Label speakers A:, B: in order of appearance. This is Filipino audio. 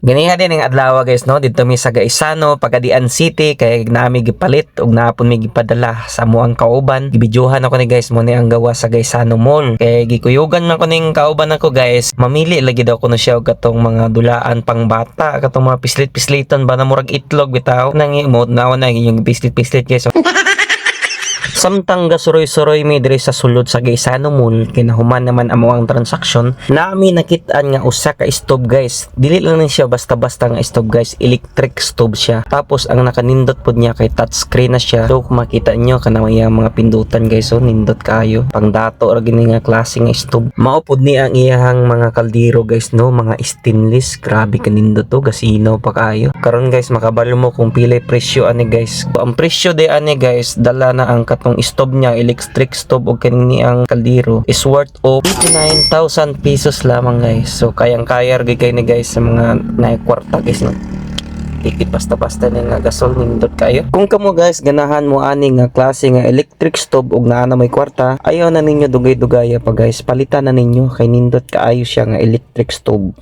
A: Ganiha din ang adlaw guys no? Dito mi sa Gaisano Pagadian City kay nami gipalit ug naapon mi gipadala sa amuang kauban. Gibidyohan ako ni guys mo ni ang gawa sa Gaisano Mall. Kay gikuyugan man ko ning kauban ako guys. Mamili lagi daw ko na siya og katong mga dulaan pang bata katong mga pislit-pisliton ba na murag itlog bitaw. Nang imo nawa na yung pislit-pislit guys Samtang gasuroy-suroy mi diri sa sulod sa Gaisano Mall kinahuman naman amo ang transaksyon. Nami nakitaan nga usa ka stove guys. Dili lang ni siya basta-basta nga stove guys. Electric stove siya. Tapos ang nakanindot pod niya kay touchscreen na siya. So kung makita nyo kanang iyang mga pindutan guys. So nindot kayo pang dato ra gini nga klase nga stove. Mao pod ni ang iyang mga kaldero guys no? Mga stainless. Grabe kanindot to. Gasino pa kayo karon guys makabalo mo kung pilay presyo ani guys. Ang presyo de ani guys dala na ang katong stove niya electric stove og kanini ang kaldero is worth of 89,000 pesos lamang guys so kayang kaya ra kay ni guys sa mga naikwarta guys no Ikit basta-basta ni nga gasol nindot kayo. Kung kamo guys ganahan mo ani nga klase nga electric stove ug naa na may kwarta, ayaw na ninyo dugay-dugaya pa guys. Palitan na ninyo kay nindot kaayo siya nga electric stove.